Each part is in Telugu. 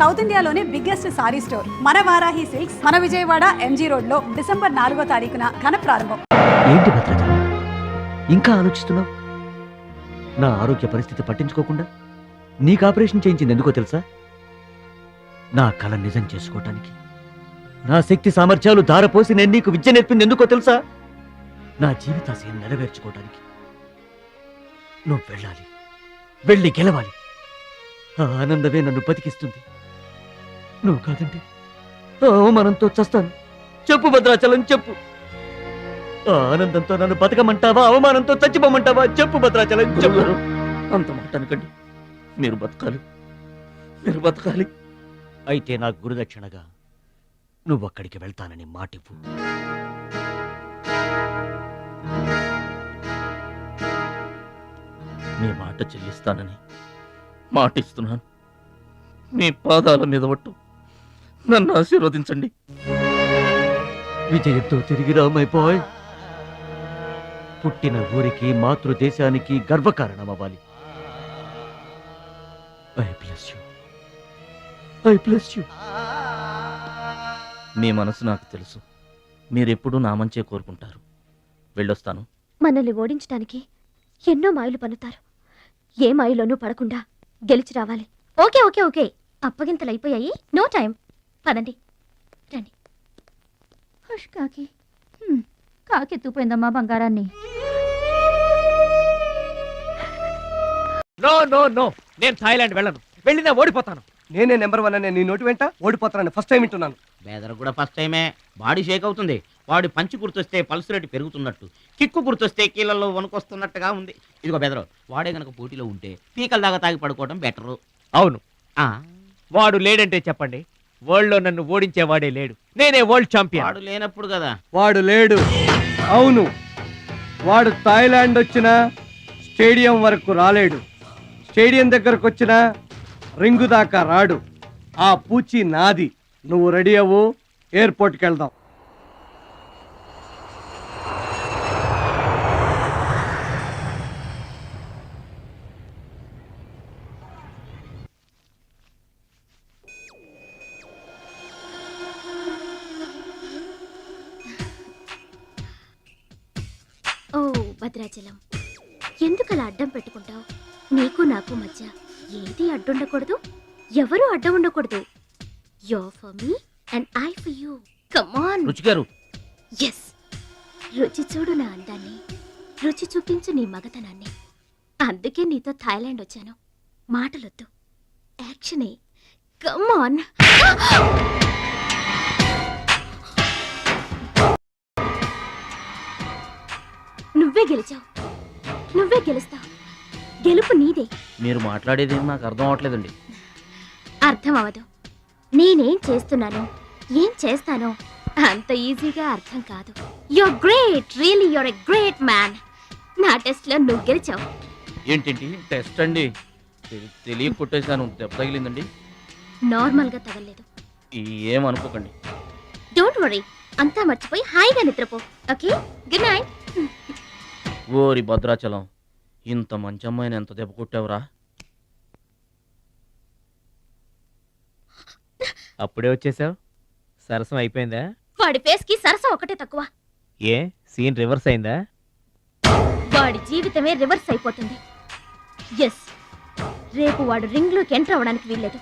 సౌత్ ఇండియాలోనే బిగ్గెస్ట్ సారీ స్టోర్. మన వారాహి సిల్క్స్ మన విజయవాడ ఎంజీ రోడ్లో డిసెంబర్ నాలుగో తారీఖున ఘన ప్రారంభం. ఏంటి భద్రత? ఇంకా ఆలోచిస్తున్నావు? నా ఆరోగ్య పరిస్థితి పట్టించుకోకుండా నీకు ఆపరేషన్ చేయించింది ఎందుకో తెలుసా? నా కళ నిజం చేసుకోవటానికి నా శక్తి సామర్థ్యాలు ధారపోసి నేను నీకు విద్య నేర్పింది ఎందుకో తెలుసా? నా జీవితాశయం నెరవేర్చుకోవటానికి నువ్వు వెళ్ళాలి. వెళ్ళి గెలవాలి. ఆ ఆనందమే నన్ను బతికిస్తుంది. నువ్వు కాదంటే ఆ అవమానంతో చస్తాను. చెప్పు భద్రాచలం చెప్పు. ఆనందంతో నన్ను బతకమంటావా అవమానంతో చచ్చిపోమంటావా? చెప్పు భద్రాచలం చెప్పు. అంత మాట అనకండి. మీరు బతకాలి. మీరు బతకాలి. అయితే నా గురుదక్షిణగా నువ్వు అక్కడికి వెళ్తానని మాటివ్వు. మీ మాట చెల్లిస్తానని మాటిస్తున్నాను. మీ పాదాల మీద పట్టు నన్ను ఆశీర్వదించండి. విజయంతో తిరిగి రామైపోయ్ పుట్టిన ఊరికి మాతృదేశానికి గర్వకారణమవ్వాలి. I bless you. I bless you. మీ మనసు నాకు తెలుసు. మీరెప్పుడూ నా మంచే కోరుకుంటారు. వెళ్ళొస్తాను. మనల్ని ఓడించడానికి ఎన్నో మాయలు పన్నుతారు. ఏ మాయలోనూ పడకుండా గెలిచి రావాలి. Okay okay okay. అప్పగింతలు అయిపోయాయి. No time. పదండి. రండి. హుష్ కాకి. కాకి ఎత్తుపోయిందమ్మా బంగారాన్ని. No no no. నేను థాయిలాండ్ వెళ్ళను. వెళ్ళినా ఓడిపోతాను. నేనే నెంబర్ వన్ అనే నీ నోటి వెంట ఓడిపోతానని ఫస్ట్ టైం వింటున్నాను. బేదర్ కూడా ఫస్ట్ టైమే. బాడీ షేక్ అవుతుంది. వాడి పంచి గుర్తొస్తే పల్స్ రేటు పెరుగుతున్నట్టు. కిక్కు గుర్తొస్తే కీళ్ళల్లో వణుకొస్తున్నట్టుగా ఉంది. ఇదిగో బెదరు వాడే గనక పోటీలో ఉంటే పీకల దాకా తాగి పడుకోవడం బెటరు. అవును. వాడు లేడంటే చెప్పండి. వరల్డ్లో నన్ను ఓడించేవాడే లేడు. నేనే వరల్డ్ ఛాంపియన్. వాడు లేనప్పుడు కదా. వాడు లేడు. అవును. వాడు థాయిలాండ్ వచ్చినా స్టేడియం వరకు రాలేడు. స్టేడియం దగ్గరకు వచ్చినా రింగు దాకా రాడు. ఆ పూచి నాది. నువ్వు రెడీ అవ్వు. ఎయిర్పోర్ట్కి వెళ్దాం. భద్రాచలం. ఎందుకలా అడ్డం పెట్టుకుంటావు? నీకు నాకు మధ్య ఏది అడ్డుండకూడదు? ఎవరు అడ్డం ఉండకూడదు you for me and I for you come on Ruchi garu. Yes రుచి చూడు నా అందాన్ని. రుచి చూపించు నీ మగతనాన్ని. అందుకే నీతో థాయిలాండ్ వచ్చాను. మాటలొద్దు. యాక్షనే. కమాన్ నువ్వే గెలిచావు. నువ్వే గెలుస్తావు. గెలుపు నీదే. మీరు మాట్లాడేది నాకు అర్థం అవట్లేదండి. అర్థం అవదు నేనేం చేస్తున్నానో? ఏం చేస్తానో అంత ఈజీగా అర్థం కాదు. You're great really you're a great man నా టెస్ట్లో నువ్వు గెలిచావు. ఏంటండి? టెస్ట్ అండి. తెలి- తెలియ కొట్టేశాను. దెబ్బ తగిలిందండి. నార్మల్గా తగలేదు ఏం అనుకోకండి. డోంట్ వరీ అంతా మర్చిపోయి హాయిగా నిద్రపో. ఓకే గుడ్ నైట్ ఓరి భద్రాచలం ఇంత మంచి అమ్మాయిని ఎంత దెబ్బ కొట్టావురా అప్పుడే వచ్చేసావు సరసం అయిపోయిందా వాడి ఫేస్కి సరసం ఒకటే తక్కువ ఏ సీన్ రివర్స్ అయిందా వాడి జీవితమే రివర్స్ అయిపోతుంది ఎస్ రేపు వాడు రింగ్లోకి ఎంటర్ అవడానికి వీల్లేదు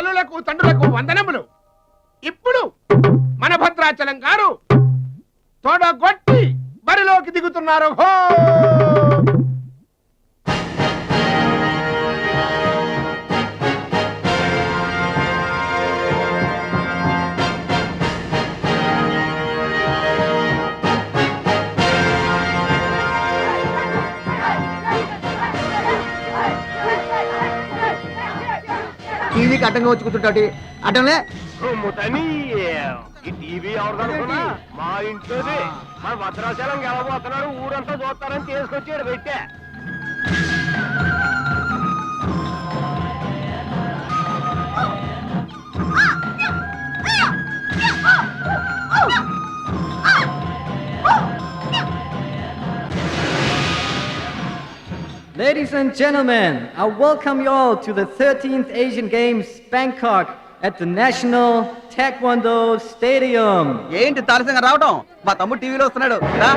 తల్లులకు తండ్రులకు వందనములు. ఇప్పుడు మన భద్రాచలం గారు తోడగొట్టి బరిలోకి దిగుతున్నారు. హో! అడ్డంగా వచ్చి కూర్చుంటాడు అడ్డంలే ఈ టీవీ ఎవరిదనుకున్నా మా ఇంట్లోది మన భద్రాచలం గెలబోతున్నాడు ఊరంతా చూస్తారని తీసుకొచ్చి పెట్టా Ladies and gentlemen, I welcome you all to the 13th Asian Games, Bangkok, at the National Taekwondo Stadium. ఏంటి తారసంగా రావడం మా తమ్ముడు టీవీలో వస్తున్నాడు రా.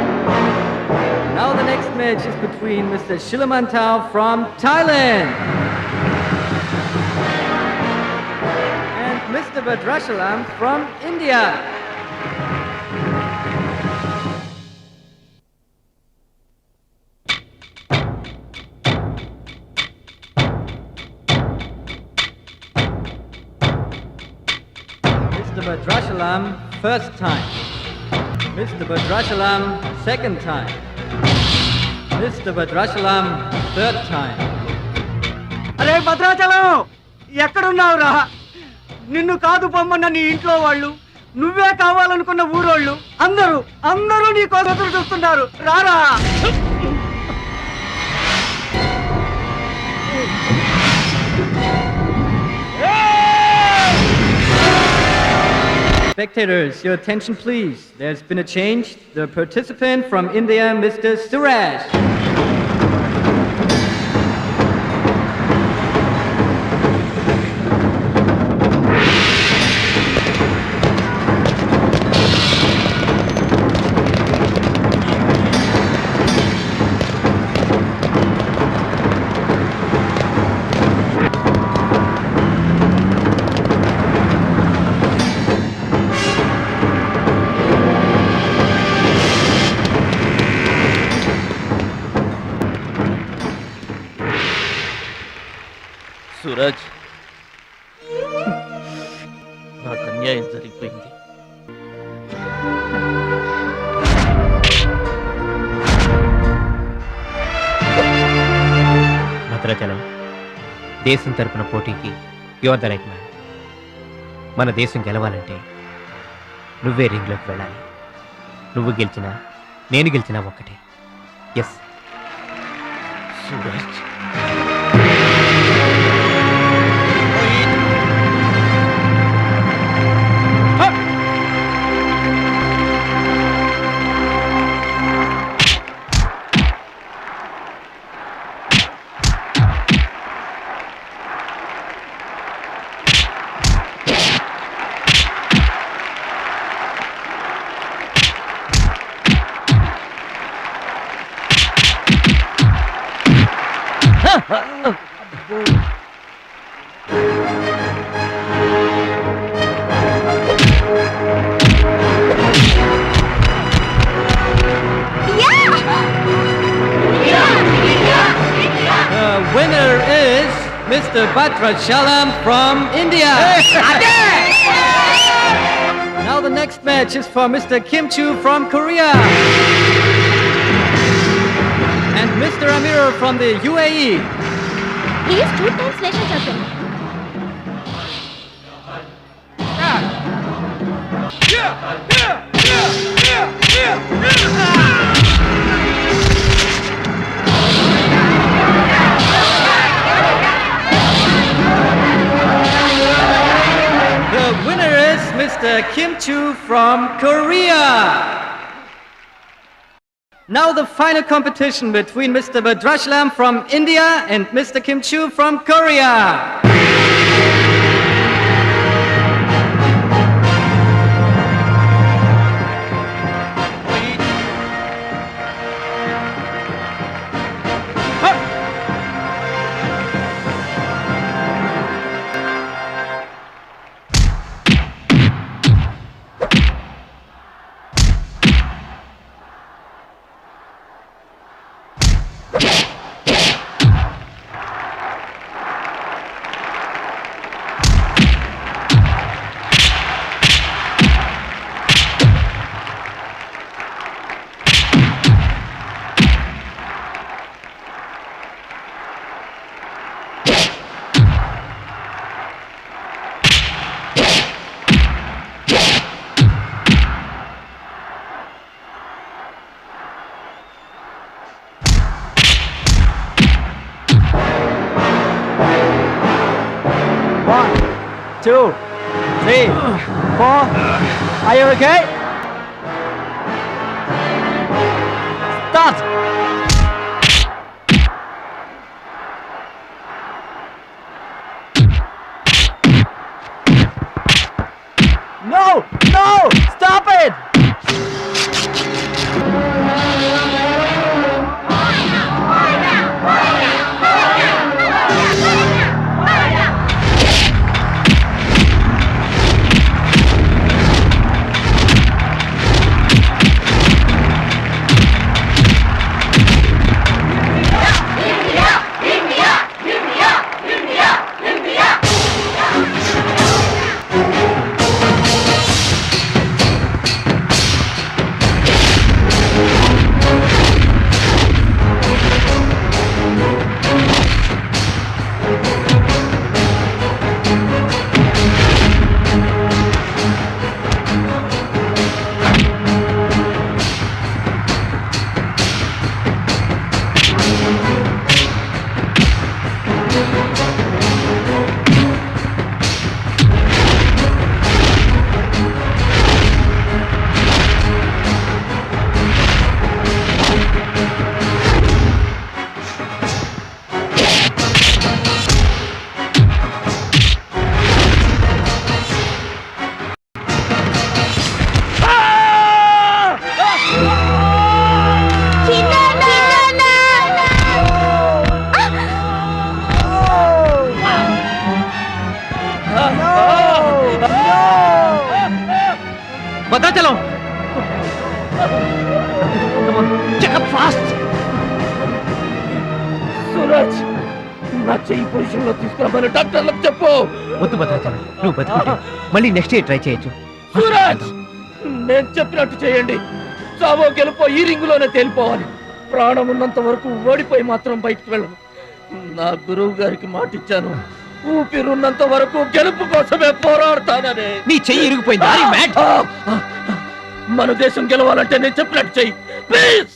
Now the next match is between Mr. Shilamantau from Thailand and Mr. Badrashalam from India. Badrashalam, first time. Mr. Badrashalam, second time. Mr. Badrashalam, third time. అరే భద్రాచలం ఎక్కడున్నావురా నిన్ను కాదు పొమ్మన్న నీ ఇంట్లో వాళ్ళు నువ్వే కావాలనుకున్న ఊరోళ్ళు అందరూ అందరూ నీ కోసం చూస్తున్నారు రారా Spectators, your attention please. There's been a change. The participant from India, Mr. Suraj. Suraj. నాకు అన్యాయం జరిగిపోయింది. భద్రాచలం దేశం తరపున పోటీకి యువర్ ద రైట్ మ్యాన్ మన దేశం గెలవాలంటే నువ్వే రింగ్లోకి వెళ్ళాలి. నువ్వు గెలిచినా నేను గెలిచినా ఒక్కటే. Yes Suraj. Mr. Badrashalam from India. now the next match is for Mr. Kim Chu from Korea. And Mr. Amir from the. UAE. He is two times national champion. The Mr. Kim Chu from Korea. Now the final competition between Mr. Badrashlam from India and Mr. Kim Chu from Korea. Two, three, four. Are you okay? Start. Come on checkup fast Suraj నా చెయ్యి పొజిషన్లో తీసుకురామని డాక్టర్లకు చెప్పు. వద్దు భద్రాచలం నువ్వు బతుకుంటే మళ్ళీ నెక్స్ట్ ఇయర్ ట్రై చేయొచ్చు. సూరజ్! నేను చెప్పినట్టు చేయండి. చావో గెలుపో ఈ రింగులోనే తేలిపోవాలి. ప్రాణం ఉన్నంత వరకు ఓడిపోయి మాత్రం బయటికి వెళ్ళను. నా గురువు గారికి మాటిచ్చాను. ఊపిరున్నంత వరకు గెలుపు కోసమే పోరాడతానని. నీ చెయ్యి ఇరిగిపోయింది. మన దేశం గెలవాలంటే నేను చెప్పినట్టు చెయ్యి. ప్లీజ్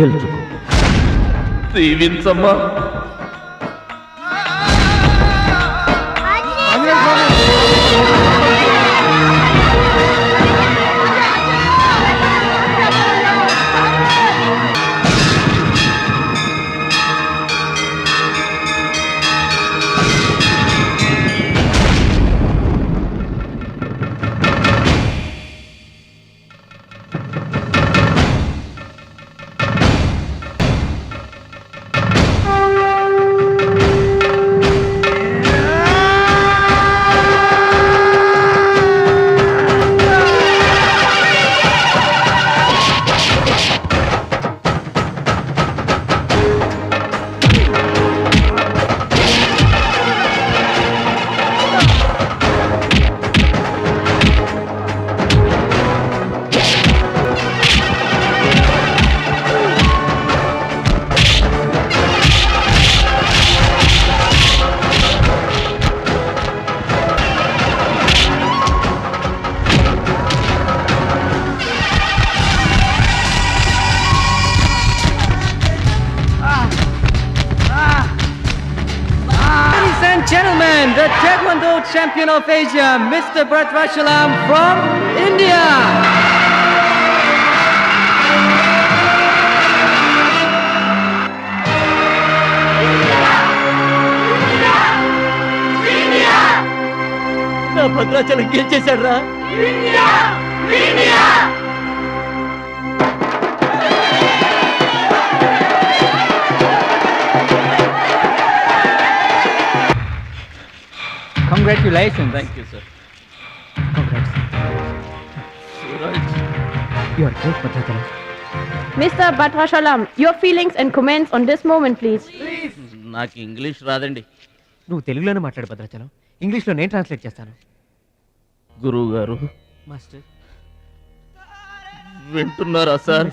గెలుచుకో. దీవించమ్మా. Champion of Asia, Mr. Bharat Vashalam from India. నా భద్రాచలం గెలిచేశాడు Congratulations. Thank you sir you are great Bhadrachalam Mr. Batrashalam, your feelings and comments on this moment, please. నాకు ఇంగ్లీష్ రాదండి. నువ్వు తెలుగులోనే మాట్లాడు భద్రాచలం. ఇంగ్లీష్లో నేను ట్రాన్స్లేట్ చేస్తాను. గురువు గారు మాస్టర్ వింటున్నారా సార్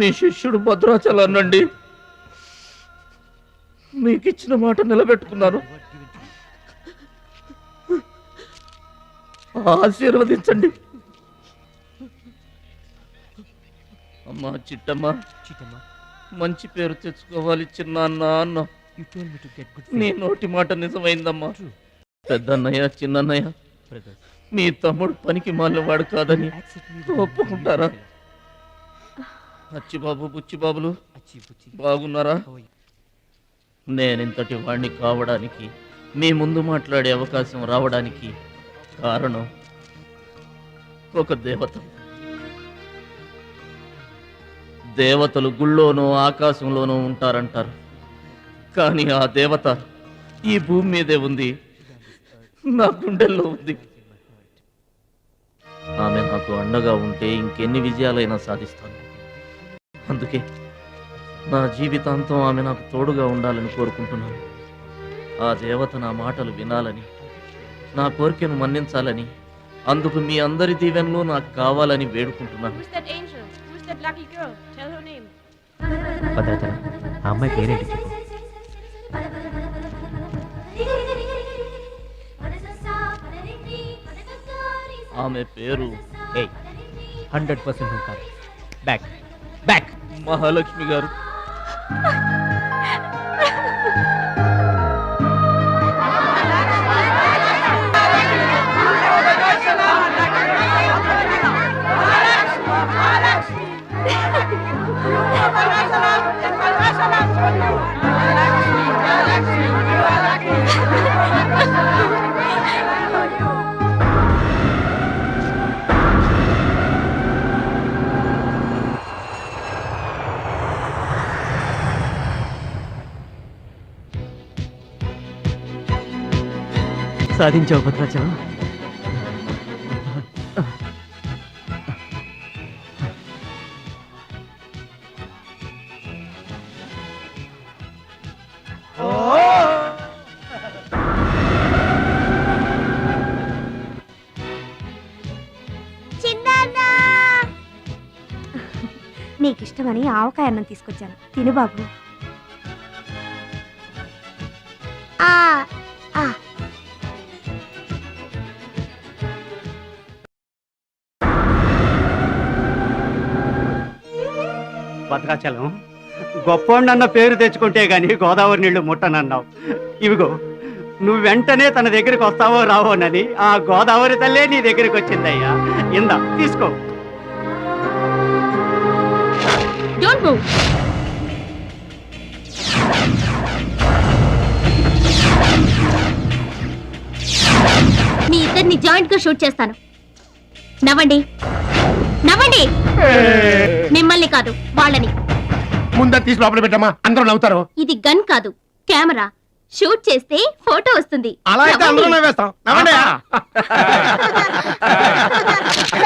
మీ శిష్యుడు భద్రాచలం నుండి మీకు ఇచ్చిన మాట నిలబెట్టుకున్నాను. ఆశీర్వదించండి. అమ్మా చిట్టమ్మ. చీటమ్మా మంచి పేరు తెచ్చుకోవాలి చిన్న అన్న. నీ నోటి మాట నిజమైందమ్మా. పెద్దన్నయ్య చిన్నన్నయ్య. మీ తమ్ముడు పనికి వాడు కాదని ఒప్పుకుంటారా? అచ్చిబాబు బుచ్చిబాబులు బాగున్నారా? నేనింతటి వాణ్ణి కావడానికి మీ ముందు మాట్లాడే అవకాశం రావడానికి కారణం ఒక దేవత. దేవతలు గుళ్ళోనూ ఆకాశంలోనూ ఉంటారంటారు. కానీ ఆ దేవత ఈ భూమి మీదే ఉంది. నా గుండెల్లో ఉంది. ఆమె నాకు అండగా ఉంటే ఇంకెన్ని విజయాలైనా సాధిస్తాను. అందుకే నా జీవితాంతం ఆమె నాకు తోడుగా ఉండాలని కోరుకుంటున్నాను. ఆ దేవత నా మాటలు వినాలని నా కోరికను మన్నించాలని అందుకు మీ అందరి దీవెనలు నాకు కావాలని వేడుకుంటున్నాను. భద్రాచలం ఆ అమ్మాయి పేరేంటి చెప్పు. ఆమె పేరు ఏ హండ్రెడ్ పర్సెంట్ కాదు. Back back Mahalakshmi garu. సాధించావు Bhadrachalam. నీకు ఇష్టమని ఆవకాయ అన్నం తీసుకొచ్చాను. తిను బాబు. ఆ ఆ. భద్రాచలం గొప్పోండన్న పేరు తెచ్చుకుంటే గాని గోదావరి నీళ్ళు ముట్టనన్నావు. ఇవిగో నువ్వు వెంటనే తన దగ్గరికి వస్తావో రావోనని ఆ గోదావరి తల్లే నీ దగ్గరికి వచ్చిందయ్యా ఇందా తీసుకో. మూవ్ మీ ఇద్దరిని జాయింట్గా షూట్ చేస్తాను. నవ్వండి. నవ్వండి. మిమ్మల్ని కాదు వాళ్ళని. ముందా తీసి లోపల పెట్టమ్మా అందరూ నవ్వుతారు. ఇది గన్ కాదు కెమెరా. షూట్ చేస్తే ఫోటో వస్తుంది. అలా అయితే అందరూ. నవ్వేస్తాం. నవ్వండి.